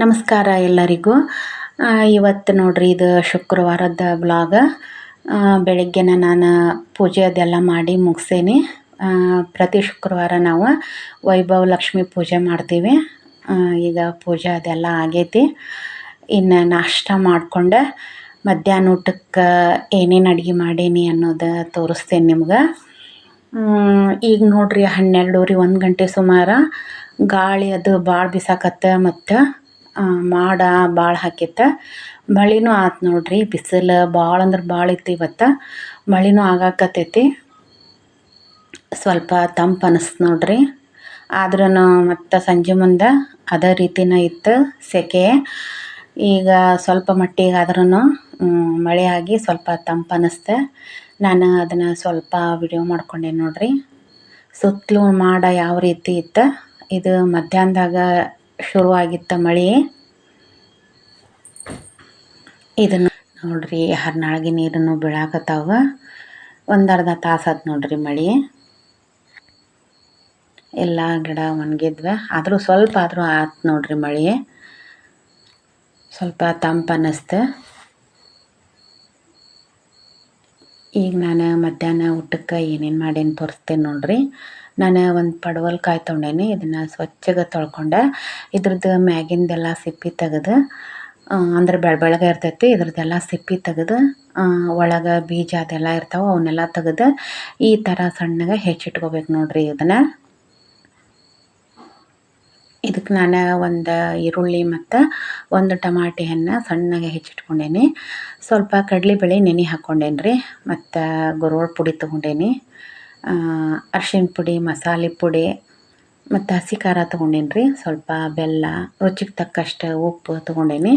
ನಮಸ್ಕಾರ ಎಲ್ಲರಿಗೂ. ಇವತ್ತು ನೋಡ್ರಿ ಇದು ಶುಕ್ರವಾರದ ಬ್ಲಾಗ. ಬೆಳಗ್ಗೆನ ನಾನು ಪೂಜೆ ಅದೆಲ್ಲ ಮಾಡಿ ಮುಗಿಸೇನಿ. ಪ್ರತಿ ಶುಕ್ರವಾರ ನಾವು ವೈಭವ ಲಕ್ಷ್ಮಿ ಪೂಜೆ ಮಾಡ್ತೀವಿ. ಈಗ ಪೂಜೆ ಅದೆಲ್ಲ ಆಗೈತಿ. ಇನ್ನು ನಾಷ್ಟ ಮಾಡಿಕೊಂಡು ಮಧ್ಯಾಹ್ನ ಊಟಕ್ಕೆ ಏನೇನು ಅಡುಗೆ ಮಾಡೀನಿ ಅನ್ನೋದು ತೋರಿಸ್ತೇನೆ ನಿಮ್ಗೆ. ಈಗ ನೋಡ್ರಿ ಹನ್ನೆರಡೂವರೆ ಒಂದು ಗಂಟೆ ಸುಮಾರು ಗಾಳಿ ಅದು ಭಾಳ ಬಿಸಾಕತ್ತೆ ಮತ್ತು ಮಾಡ ಭಾಳ ಹಾಕಿತ್ತ. ಮಳೆನೂ ಆತು ನೋಡ್ರಿ, ಬಿಸಿಲು ಭಾಳ ಅಂದ್ರೆ ಭಾಳ ಇತ್ತು ಇವತ್ತು. ಮಳೆನೂ ಆಗಾಕತ್ತೈತಿ. ಸ್ವಲ್ಪ ತಂಪು ಅನಿಸ್ತು ನೋಡ್ರಿ. ಆದ್ರೂ ಮತ್ತು ಸಂಜೆ ಮುಂದೆ ಅದೇ ರೀತಿನ ಇತ್ತು ಸೆಕೆ. ಈಗ ಸ್ವಲ್ಪ ಮಟ್ಟಿಗೆ ಆದ್ರೂ ಮಳೆ ಆಗಿ ಸ್ವಲ್ಪ ತಂಪು ಅನ್ನಿಸ್ತೆ ನಾನು ಅದನ್ನು ಸ್ವಲ್ಪ ವಿಡಿಯೋ ಮಾಡ್ಕೊಂಡೆ ನೋಡ್ರಿ. ಸುತ್ತಲೂ ಮಾಡ ಯಾವ ರೀತಿ ಇತ್ತು. ಇದು ಮಧ್ಯಾಹ್ನದಾಗ ಶುರುವಾಗಿತ್ತು ಮಳೆ. ಇದನ್ನು ನೋಡ್ರಿ ಹರ್ನಾಳ್ಗೆ ನೀರನ್ನು ಬೀಳಾಕತ್ತಾವ? ಒಂದು ಅರ್ಧ ತಾಸು ನೋಡ್ರಿ ಮಳೆ. ಎಲ್ಲ ಗಿಡ ಒಣಗಿದ್ವೆ, ಆದರೂ ಸ್ವಲ್ಪ ಆದರೂ ಆತು ನೋಡ್ರಿ ಮಳೆ. ಸ್ವಲ್ಪ ತಂಪು ಅನ್ನಿಸ್ತು ಈಗ ನಾನು ಮಧ್ಯಾಹ್ನ ಊಟಕ್ಕೆ ಏನೇನು ಮಾಡೇನು ತೋರಿಸ್ತೇನೆ ನೋಡ್ರಿ. ನಾನು ಒಂದು ಪಡವಲ್ಕಾಯಿ ತೊಗೊಂಡೇನಿ, ಇದನ್ನು ಸ್ವಚ್ಛಗೆ ತೊಳ್ಕೊಂಡೆ. ಇದ್ರದ್ದು ಮ್ಯಾಗಿಂದೆಲ್ಲ ಸಿಪ್ಪೆ ತೆಗೆದು ಅಂದ್ರೆ ಬೆಳ ಬೆಳಗ್ಗೆ ಇರ್ತೈತಿ ಇದ್ರದ್ದೆಲ್ಲ ಸಿಪ್ಪೆ ತೆಗೆದು ಒಳಗೆ ಬೀಜ ಅದೆಲ್ಲ ಇರ್ತಾವೆ ಅವನ್ನೆಲ್ಲ ತೆಗೆದು, ಈ ಥರ ಸಣ್ಣಗೆ ಹೆಚ್ಚಿಟ್ಕೋಬೇಕು ನೋಡ್ರಿ ಇದನ್ನು. ಇದಕ್ಕೆ ನಾನು ಒಂದು ಈರುಳ್ಳಿ ಮತ್ತು ಒಂದು ಟಮಾಟಿ ಹಣ್ಣು ಸಣ್ಣಗೆ ಹೆಚ್ಚಿಟ್ಕೊಂಡೇನಿ. ಸ್ವಲ್ಪ ಕಡಲೆಬೇಳೆ ನೆನೆ ಹಾಕ್ಕೊಂಡೇನಿ ರೀ ಮತ್ತು ಗುರುಳ್ ಪುಡಿ ತೊಗೊಂಡೇನಿ. ಅರ್ಶಿಣ ಪುಡಿ, ಮಸಾಲೆ ಪುಡಿ, ಮತ್ತು ಹಸಿ ಖಾರ ತೊಗೊಂಡೇನಿ ರೀ ಸ್ವಲ್ಪ ಬೆಲ್ಲ, ರುಚಿಗೆ ತಕ್ಕಷ್ಟು ಉಪ್ಪು ತೊಗೊಂಡೇನಿ.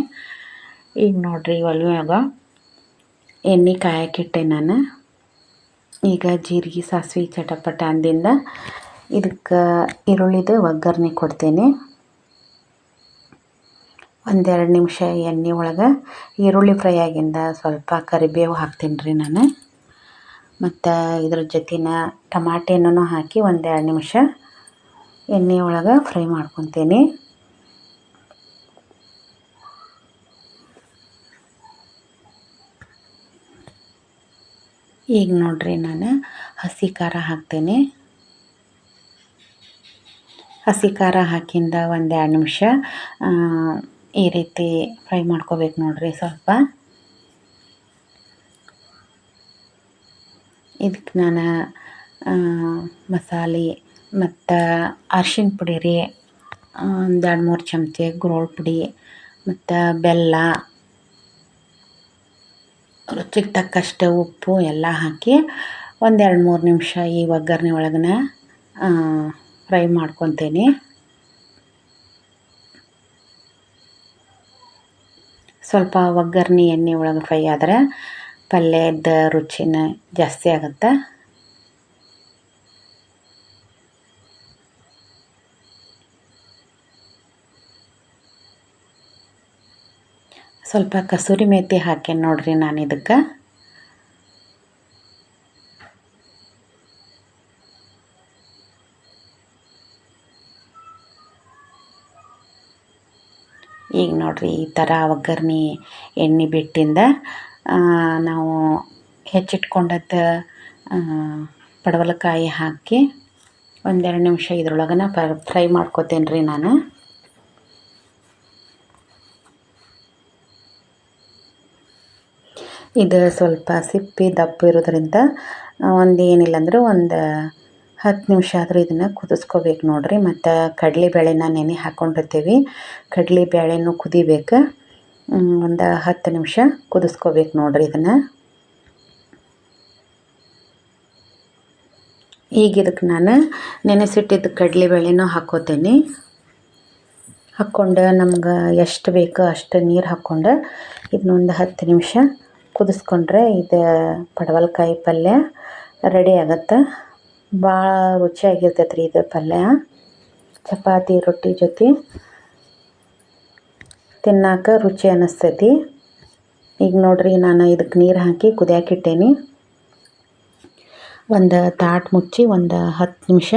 ಈಗ ನೋಡಿರಿ ಒಲೆಯಾಗ ಎಣ್ಣೆ ಕಾಯಕ್ಕಿಟ್ಟೆ ನಾನು. ಈಗ ಜೀರಿಗೆ, ಸಾಸಿವೆ, ಚಟಪಟ ಅಂದಿಂದ ಇದಕ್ಕೆ ಈರುಳ್ಳಿದು ಒಗ್ಗರಣೆ ಕೊಡ್ತೀನಿ. ಒಂದೆರಡು ನಿಮಿಷ ಎಣ್ಣೆ ಒಳಗೆ ಈರುಳ್ಳಿ ಫ್ರೈ ಆಗಿಂದ ಸ್ವಲ್ಪ ಕರಿಬೇವು ಹಾಕ್ತೀನಿ ರೀ ನಾನು. ಮತ್ತು ಇದ್ರ ಜೊತೆನ ಟಮಾಟೆನೂ ಹಾಕಿ ಒಂದೆರಡು ನಿಮಿಷ ಎಣ್ಣೆ ಒಳಗೆ ಫ್ರೈ ಮಾಡ್ಕೊತೀನಿ. ಈಗ ನೋಡ್ರಿ ನಾನು ಹಸಿ ಖಾರ ಹಾಕ್ತೇನೆ. ಹಸಿ ಖಾರ ಹಾಕಿಂದ ಒಂದೆರಡು ನಿಮಿಷ ಈ ರೀತಿ ಫ್ರೈ ಮಾಡ್ಕೋಬೇಕು ನೋಡ್ರಿ ಸ್ವಲ್ಪ. ಇದಕ್ಕೆ ನಾನು ಮಸಾಲೆ ಮತ್ತು ಅರ್ಶಿಣ ಪುಡಿ ರೀ ಒಂದು ಎರಡು ಮೂರು ಚಮಚ ಗುರೋಳ್ ಪುಡಿ ಮತ್ತು ಬೆಲ್ಲ, ರುಚಿಗೆ ತಕ್ಕಷ್ಟು ಉಪ್ಪು ಎಲ್ಲ ಹಾಕಿ ಒಂದೆರಡು ಮೂರು ನಿಮಿಷ ಈ ಒಗ್ಗರಣೆ ಒಳಗನ ಫ್ರೈ ಮಾಡ್ಕೊತೀನಿ. ಸ್ವಲ್ಪ ಒಗ್ಗರಣೆ ಎಣ್ಣೆ ಒಳಗೆ ಫ್ರೈ ಆದರೆ ಪಲ್ಯದ ರುಚಿನ ಜಾಸ್ತಿ ಆಗುತ್ತೆ? ಸ್ವಲ್ಪ ಕಸೂರಿ ಮೇಥಿ ಹಾಕೇನಿ ನೋಡ್ರಿ ನಾನು ಇದಕ್ಕೆ. ಈಗ ನೋಡ್ರಿ ಈ ಥರ ಒಗ್ಗರಣೆ ಎಣ್ಣೆ ಬಿಟ್ಟಿಂದ ನಾವು ಹೆಚ್ಚಿಟ್ಕೊಂಡದ್ದು ಪಡವಲಕಾಯಿ ಹಾಕಿ ಒಂದೆರಡು ನಿಮಿಷ ಇದ್ರೊಳಗನ ಫ್ರೈ ಮಾಡ್ಕೋತೇನೆ ರೀ ನಾನು. ಇದು ಸ್ವಲ್ಪ ಸಿಪ್ಪಿ, ದಪ್ಪ ಇರೋದ್ರಿಂದ ಒಂದು ಏನಿಲ್ಲ ಅಂದ್ರೆ ಒಂದು ಹತ್ತು ನಿಮಿಷ ಆದರೂ ಇದನ್ನು ಕುದಿಸ್ಕೋಬೇಕು ನೋಡಿರಿ. ಮತ್ತು ಕಡಲೆಬೇಳೆನ ನೆನೆ ಹಾಕ್ಕೊಂಡಿರ್ತೀವಿ ಕಡಲೆಬೇಳೆನೂ ಕುದಿಬೇಕು. ಒಂದು ಹತ್ತು ನಿಮಿಷ ಕುದಿಸ್ಕೋಬೇಕು ನೋಡ್ರಿ ಇದನ್ನು. ಈಗ ಇದಕ್ಕೆ ನಾನು ನೆನೆಸಿಟ್ಟಿದ್ದ ಕಡಲೆಬೇಳೆನೂ ಹಾಕೋತೇನೆ. ಹಾಕ್ಕೊಂಡು ನಮ್ಗೆ ಎಷ್ಟು ಬೇಕೋ ಅಷ್ಟು ನೀರು ಹಾಕ್ಕೊಂಡು ಇದನ್ನೊಂದು ಹತ್ತು ನಿಮಿಷ ಕುದಿಸ್ಕೊಂಡ್ರೆ ಇದು ಪಡವಲ್ಕಾಯಿ ಪಲ್ಯ ರೆಡಿ ಆಗತ್ತೆ. ಭಾಳ ರುಚಿಯಾಗಿರ್ತೈತೆ ರೀ ಇದು ಪಲ್ಯ. ಚಪಾತಿ, ರೊಟ್ಟಿ ಜೊತೆ ತಿನ್ನಾಕ ರುಚಿ ಅನ್ನಿಸ್ತೈತಿ ಈಗ ನೋಡ್ರಿ ನಾನು ಇದಕ್ಕೆ ನೀರು ಹಾಕಿ ಕುದಿಯಾಕಿಟ್ಟೇನಿ. ಒಂದು ತಾಟ್ ಮುಚ್ಚಿ ಒಂದು ಹತ್ತು ನಿಮಿಷ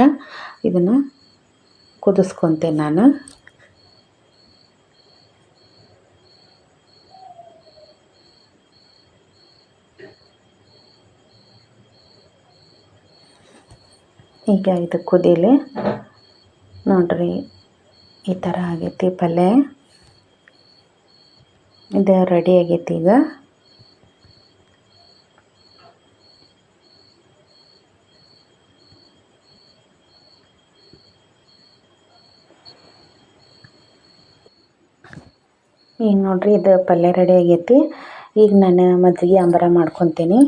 ಇದನ್ನು ಕುದಿಸ್ಕೊತೇನೆ ನಾನು. ಈಗ ಇದು ಕುದಿಲಿ ನೋಡ್ರಿ ಈ ಥರ ಆಗೈತಿ ಪಲ್ಯ. ಇದು ರೆಡಿ ಆಗೈತಿ ಈಗ. ಈಗ ನೋಡ್ರಿ ಇದು ಪಲ್ಯ ರೆಡಿ ಆಗೈತಿ. ಈಗ ನಾನು ಮಜ್ಜಿಗೆ ಅಂಬರ ಮಾಡ್ಕೊತೀನಿ.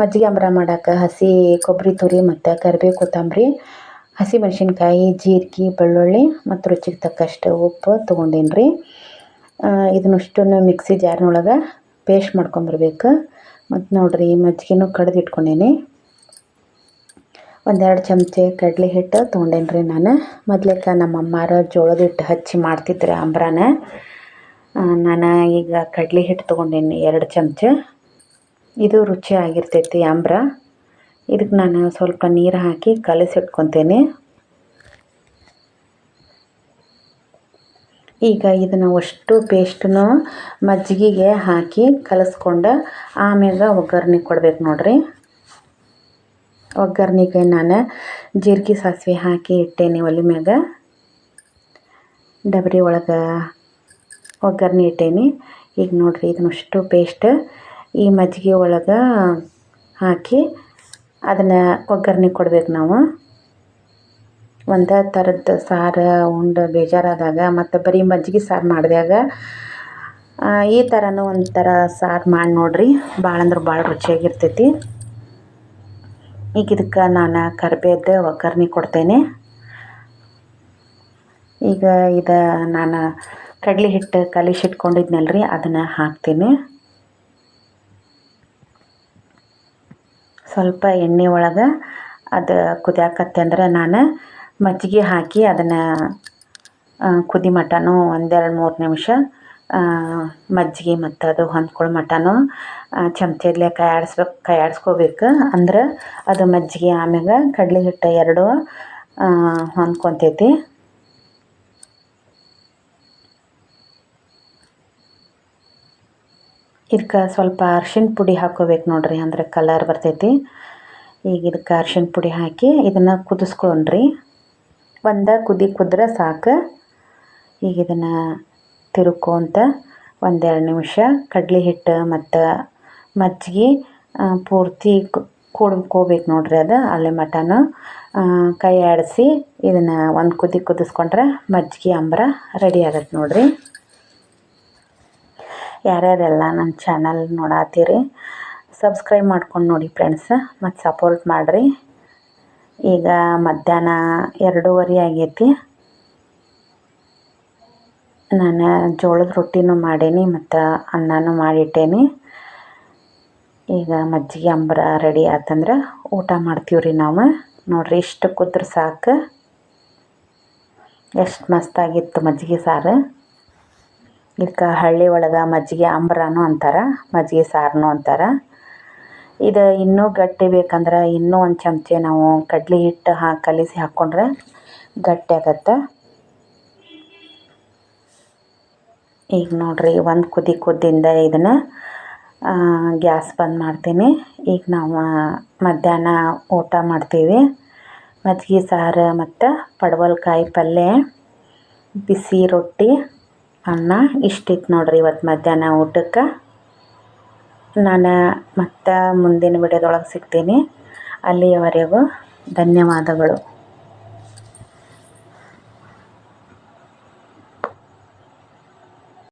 ಮಜ್ಜಿಗೆ ಅಂಬರ ಮಾಡೋಕೆ ಹಸಿ ಕೊಬ್ಬರಿ ತುರಿ ಮತ್ತು ಕರಿಬೇವು ಕೊತ್ತಂಬರಿ ಹಸಿಮೆಣ್ಸಿನ್ಕಾಯಿ ಜೀರಿಗೆ, ಬೆಳ್ಳುಳ್ಳಿ ಮತ್ತು ರುಚಿಗೆ ತಕ್ಕಷ್ಟು ಉಪ್ಪು ತೊಗೊಂಡೀನಿ ರೀ ಇದನ್ನಷ್ಟನ್ನು ಮಿಕ್ಸಿ ಜಾರ್ನೊಳಗೆ ಪೇಸ್ಟ್ ಮಾಡ್ಕೊಂಬರ್ಬೇಕು ಮತ್ತು ನೋಡಿರಿ ಮಜ್ಜಿಗೆನೂ ಕಡ್ದು ಇಟ್ಕೊಂಡೀನಿ ಒಂದೆರಡು ಚಮಚ ಕಡಲೆ ಹಿಟ್ಟು ತೊಗೊಂಡೇನಿ ರೀ ನಾನು. ಮೊದ್ಲೇಕ ನಮ್ಮ ಅಮ್ಮಾರ ಜೋಳದ ಹಿಟ್ಟು ಹಚ್ಚಿ ಮಾಡ್ತಿದ್ರೆ ಅಂಬ್ರಾನ. ನಾನು ಈಗ ಕಡಲೆ ಹಿಟ್ಟು ತೊಗೊಂಡೇನಿ ಎರಡು ಚಮಚ. ಇದು ರುಚಿಯಾಗಿರ್ತೈತಿ ಅಂಬ್ರ. ಇದಕ್ಕೆ ನಾನು ಸ್ವಲ್ಪ ನೀರು ಹಾಕಿ ಕಲಸಿಟ್ಕೊತೀನಿ ಈಗ ಇದನ್ನು ಅಷ್ಟು ಪೇಸ್ಟನ್ನು ಮಜ್ಜಿಗೆಗೆ ಹಾಕಿ ಕಲಸ್ಕೊಂಡು ಆಮೇಲೆ ಒಗ್ಗರಣೆ ಕೊಡ್ಬೇಕು ನೋಡಿರಿ. ಒಗ್ಗರಣೆಗೆ ನಾನು ಜೀರಿಗೆ ಸಾಸಿವೆ ಹಾಕಿ ಇಟ್ಟೇನಿ ಒಲೆ ಮ್ಯಾಗ ಡಬರಿ ಒಳಗೆ ಒಗ್ಗರಣೆ ಇಟ್ಟೇನಿ. ಈಗ ನೋಡಿರಿ ಇದನ್ನಷ್ಟು ಪೇಸ್ಟ್ ಈ ಮಜ್ಜಿಗೆ ಒಳಗೆ ಹಾಕಿ ಅದನ್ನು ಒಗ್ಗರಣೆ ಕೊಡ್ಬೇಕು ನಾವು. ಒಂದೇ ಥರದ ಸಾರು, ಉಂಡು ಬೇಜಾರಾದಾಗ ಮತ್ತು ಬರೀ ಮಜ್ಜಿಗೆ ಸಾರು ಮಾಡಿದಾಗ ಈ ಥರನೂ ಒಂಥರ ಸಾರು ಮಾಡಿ ನೋಡಿರಿ. ಭಾಳ ಅಂದ್ರೆ ಭಾಳ ರುಚಿಯಾಗಿರ್ತೈತಿ. ಈಗ ಇದಕ್ಕೆ ನಾನು ಕರಿಬೇವ್ದು ಒಗ್ಗರ್ಣೆ ಕೊಡ್ತೇನೆ. ಈಗ ಇದು ನಾನು ಕಡಲೆ ಹಿಟ್ಟು ಕಲಿಸಿಟ್ಕೊಂಡಿದ್ನಲ್ಲ ರೀ ಅದನ್ನು ಹಾಕ್ತೀನಿ. ಸ್ವಲ್ಪ ಎಣ್ಣೆ ಒಳಗೆ ಅದು ಕುದಿಯಾಕತ್ತೆ ಅಂದ್ರೆ ನಾನು ಮಜ್ಜಿಗೆ ಹಾಕಿ ಅದನ್ನು ಕುದಿ ಮಟನೂ ಒಂದೆರಡು ಮೂರು ನಿಮಿಷ ಮಜ್ಜಿಗೆ ಮತ್ತು ಅದು ಹೊಂದ್ಕೊಳ್ಳೋ ಮಟನೂ ಚಮಚದಲ್ಲೇ ಕೈ ಆಡಿಸ್ಬೇಕು ಕೈ ಆಡಿಸ್ಕೋಬೇಕು ಅಂದ್ರೆ ಅದು ಮಜ್ಜಿಗೆ ಆಮ್ಯಾಗ ಕಡಲೆ ಹಿಟ್ಟು ಎರಡು ಹೊಂದ್ಕೊತೈತಿ. ಇದಕ್ಕೆ ಸ್ವಲ್ಪ ಅರ್ಶಿನ ಪುಡಿ ಹಾಕೋಬೇಕು ನೋಡ್ರಿ, ಅಂದ್ರೆ ಕಲರ್ ಬರ್ತೈತಿ. ಈಗ ಇದಕ್ಕೆ ಅರ್ಶಿನ ಪುಡಿ ಹಾಕಿ ಇದನ್ನು ಕುದಿಸ್ಕೊಂಡ್ರಿ ಒಂದು ಕುದಿ ಕುದ್ರೆ ಸಾಕು. ಈಗ ಇದನ್ನು ತಿರುಕೊಂತ ಒಂದೆರಡು ನಿಮಿಷ ಕಡಲೆ ಹಿಟ್ಟು ಮತ್ತು ಮಜ್ಜಿಗೆ ಪೂರ್ತಿ ಕೂಡ್ಕೋಬೇಕು ನೋಡಿರಿ ಅದು, ಅಲ್ಲಿ ಮಟನು ಕೈ ಆಡಿಸಿ ಇದನ್ನು ಒಂದು ಕುದಿ ಕುದಿಸ್ಕೊಂಡ್ರೆ ಮಜ್ಜಿಗೆ ಅಂಬ್ರ ರೆಡಿ ಆಗತ್ತೆ ನೋಡಿರಿ. ಯಾರ್ಯಾರೆಲ್ಲ ನನ್ನ ಚಾನಲ್ ನೋಡತ್ತೀರಿ ಸಬ್ಸ್ಕ್ರೈಬ್ ಮಾಡ್ಕೊಂಡು ನೋಡಿ ಫ್ರೆಂಡ್ಸ್ ಮತ್ತು ಸಪೋರ್ಟ್ ಮಾಡಿರಿ. ಈಗ ಮಧ್ಯಾಹ್ನ ಎರಡೂವರೆ ಆಗೈತಿ. ನಾನು ಜೋಳದ ರೊಟ್ಟಿನೂ ಮಾಡೀನಿ ಮತ್ತು ಅನ್ನನೂ ಮಾಡಿಟ್ಟೇನಿ. ಈಗ ಮಜ್ಜಿಗೆ ಅಂಬ್ರ ರೆಡಿ ಆತಂದ್ರೆ ಊಟ ಮಾಡ್ತೀವಿ ರೀ ನಾವು. ನೋಡ್ರಿ ಇಷ್ಟು ಕುದ್ರೆ ಸಾಕು. ಎಷ್ಟು ಮಸ್ತಾಗಿತ್ತು ಮಜ್ಜಿಗೆ ಸಾರು. ಇದಕ್ಕೆ ಹಳ್ಳಿ ಒಳಗೆ ಮಜ್ಜಿಗೆ ಅಂಬ್ರನೂ ಅಂತಾರೆ, ಮಜ್ಜಿಗೆ ಸಾರನೂ ಅಂತಾರೆ. ಇದು ಇನ್ನೂ ಗಟ್ಟಿ ಬೇಕಂದ್ರೆ ಇನ್ನೂ ಒಂದು ಚಮಚೆ ನಾವು ಕಡ್ಲೆ ಹಿಟ್ಟು ಹಾ ಕಲಿಸಿ ಹಾಕ್ಕೊಂಡ್ರೆ ಗಟ್ಟಿ ಆಗತ್ತೆ. ಈಗ ನೋಡಿರಿ ಒಂದು ಕುದಿ ಕುದ್ದಿಂದ ಇದನ್ನು ಗ್ಯಾಸ್ ಬಂದ್ ಮಾಡ್ತೀನಿ. ಈಗ ನಾವು ಮಧ್ಯಾಹ್ನ ಊಟ ಮಾಡ್ತೀವಿ. ಮಜ್ಜಿಗೆ ಸಾರು ಮತ್ತು ಪಡವಲ್ಕಾಯಿ ಪಲ್ಯ, ಬಿಸಿ ರೊಟ್ಟಿ, ಅನ್ನ ಇಷ್ಟಿತ್ತು ನೋಡಿರಿ ಇವತ್ತು ಮಧ್ಯಾಹ್ನ ಊಟಕ್ಕೆ. ನಾನು ಮತ್ತೆ ಮುಂದಿನ ವಿಡಿಯೋದೊಳಗೆ ಸಿಗ್ತೀನಿ. ಅಲ್ಲಿಯವರೆಗೂ ಧನ್ಯವಾದಗಳು.